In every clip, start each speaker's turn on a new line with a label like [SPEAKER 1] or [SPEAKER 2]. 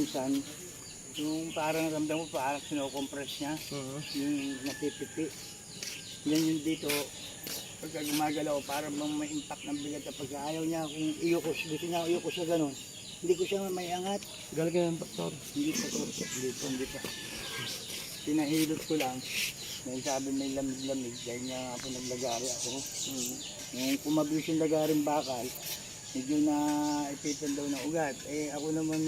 [SPEAKER 1] minsan, yung parang ramdam mo parang sinocompress niya, yung napipipi. Yan yung dito, pagka gumagalaw, parang may impact ng bigat kapag ayaw niya kung iyukos, gusto niya iyukos siya ganun. Hindi ko siya may angat.
[SPEAKER 2] Galing ng doktor.
[SPEAKER 1] Hindi pa to, hindi pa, hindi pa. Pinahilot ko lang. Dahil sabi may lamig-lamig, dahil nga nga po naglagari ako. Mm. Nung kumabilis yung lagaring bakal, medyo na ipitan daw ng ugat. Eh ako naman,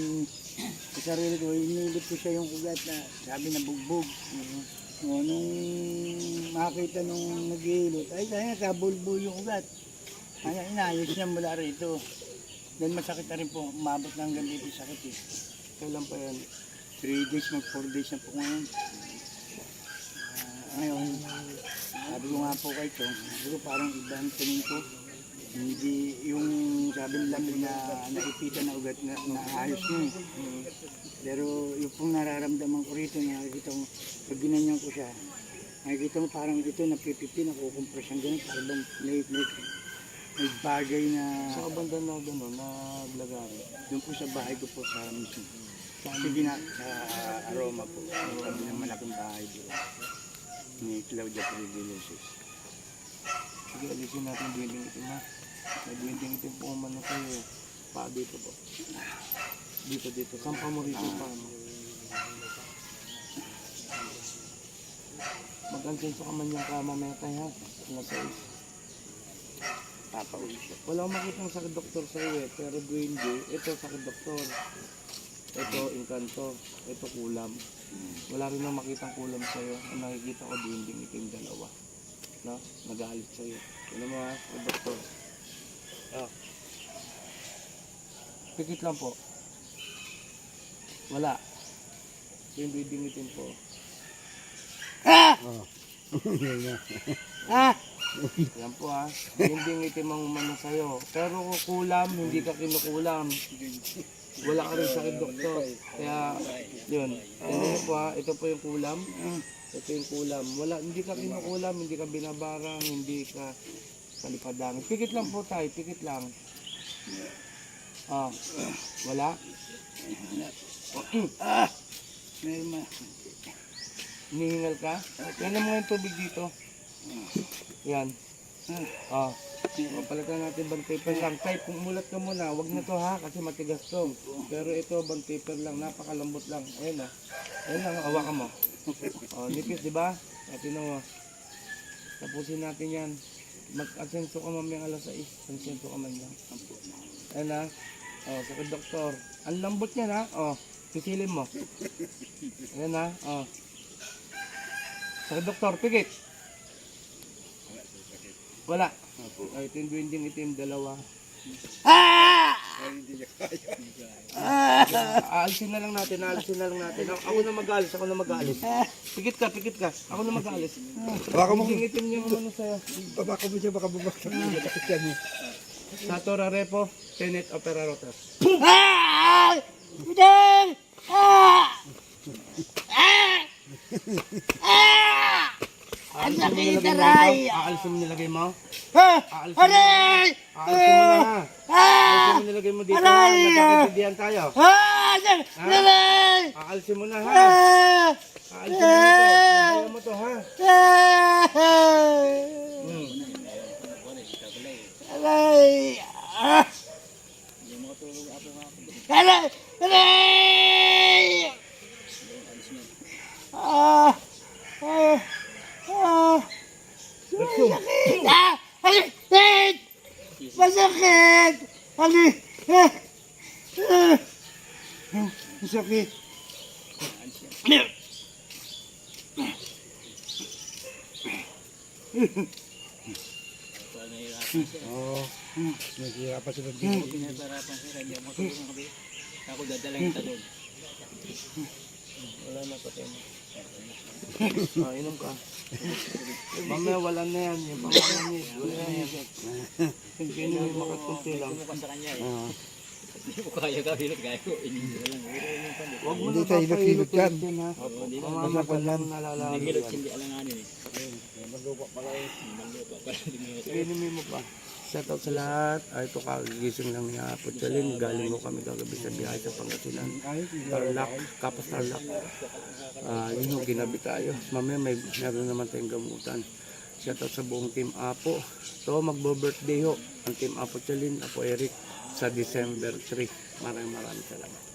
[SPEAKER 1] sa sarili ko, inilip ko siya yung ugat na sabi na bugbog. Mm. O, nung makita nung naghihilot, ay kaya kabulbul yung ugat. Kaya inayos niya mula rito. Dahil masakit na rin po, umabot na hanggang dito yung sakit eh. Kailan pa yan? 3 days, mag 4 days na po ngayon. Ah, ngayon, sabi ko nga po kay Chong, ko parang iba ang tingin ko. Hindi yung sabi nila na naipitan na ugat na naayos niya eh. Pero yung pong nararamdaman ko rito, nakikita ko, pag ginanyan ko siya, nakikita mo parang ito napipipi, nakukompress ang ganun, parang may, may, may bagay na
[SPEAKER 2] Sa banda na gano'n, na lagari.
[SPEAKER 1] doon po sa bahay ko po sa mismo. Sige na, sa aroma po. Sabi ng malaking bahay doon. Ni Claudia Privileges.
[SPEAKER 2] Sige, alisin natin yung building itim ha. May building itim po umano kayo. Pa dito po. Dito, dito. Sampa mo rito pa mo. Mag-ansenso ka man yung kama may tayo ha. Alas 6.
[SPEAKER 1] Siya.
[SPEAKER 2] Wala akong makitang sakit doktor sa iyo eh. Pero Duende, ito sakit doktor. Ito inkanto. Ito kulam. Wala rin akong makitang kulam sa iyo. Ang nakikita ko Duende itim dalawa. No? Nagalit sa iyo. Ano mo ha, sakit doktor. Ah. Pikit lang po. Wala. Yung itim po.
[SPEAKER 1] Ah!
[SPEAKER 2] Yan po ha. Hindi itim ang umano sa'yo. Pero kung kulam, hindi ka kinukulam. Wala ka rin sakit doktor. Kaya, yun. Yun po ha. Ito po yung kulam. Ito yung kulam. Wala, hindi ka kinukulam, hindi ka binabarang, hindi ka kalipadang. Pikit lang po tayo, pikit lang. Ah, wala?
[SPEAKER 1] Ah! Meron ma.
[SPEAKER 2] Hinihingal ka? Yan mo yung tubig dito. Yan. Ah. Oh, palitan natin band paper lang. Tay, pumulat ka muna. Wag na to ha, kasi matigas to. Pero ito, band paper lang. Napakalambot lang. Ayun na. Ayun lang, hawakan mo. Oh, nipis, di ba? At mo. Tapusin natin yan. Mag-asenso ka mamaya alas 6. Asenso ka man lang. Ayun na. Oh, sakit doktor. Ang lambot niya na. Oh, pisilin mo. Ayun na. Oh. Sakit doktor, pikit. Wala. Ay, ito yung duwinding itim, dalawa. Aalisin na lang natin, aalisin na lang natin. Ako, ako na mag-aalis, ako na mag-aalis. Pikit ka, pikit ka. Ako na mag-aalis.
[SPEAKER 3] Baka mo,
[SPEAKER 2] itim yung ano sa'yo.
[SPEAKER 3] baka mo siya, baka bubaksak niya. Bakit yan eh?
[SPEAKER 2] Sato Rarepo, Tenet Opera Rotas. Ang sakit, aray! Aalisin mo nilagay mo? Mo Aray! Aalisin mo na ha. Aalisin mo nilagay mo dito ha. Nagkakaintindihan tayo. Ha? Aalisin mo na ha. Aalisin mo na to. Nagawa mo to ha. Hmm. Let's go.
[SPEAKER 1] Masakit! Ano? Masakit.
[SPEAKER 3] Oo. Naghihirapan sila dito.
[SPEAKER 1] Pinaparapan sila, hindi ako matulong kami. Ako dadalhin ta doon.
[SPEAKER 2] Wala na patay mo. Ah, inom ka. Mamaya wala na yan. Yung pamamanis. Wala na yan. Hindi nyo makatulti lang.
[SPEAKER 1] Tumukha sa kanya eh.
[SPEAKER 4] Hindi mo kaya ka, hilot kaya ko. Hindi mo.
[SPEAKER 2] Huwag mo
[SPEAKER 3] Hindi
[SPEAKER 2] na
[SPEAKER 3] hilot-hilot yan.
[SPEAKER 2] ha.
[SPEAKER 4] Opo, hindi na. Hindi alanganin eh.
[SPEAKER 1] Maglupa pala eh.
[SPEAKER 4] Malupa pa. Hindi mo
[SPEAKER 2] Sige, inumin mo pa. Shout out sa lahat. Ay, ito kagising lang ni Apo Chalin. Galing mo kami kagabi sa biyahe sa Pangasinan. Tarlac, Kapas Tarlac. Ah, yun yung ginabi tayo. Mamaya may meron naman tayong gamutan. Shout out sa buong team Apo. So, magbo-birthday ho. Ang team Apo Chalin, Apo Eric sa December 3. Maraming maraming salamat.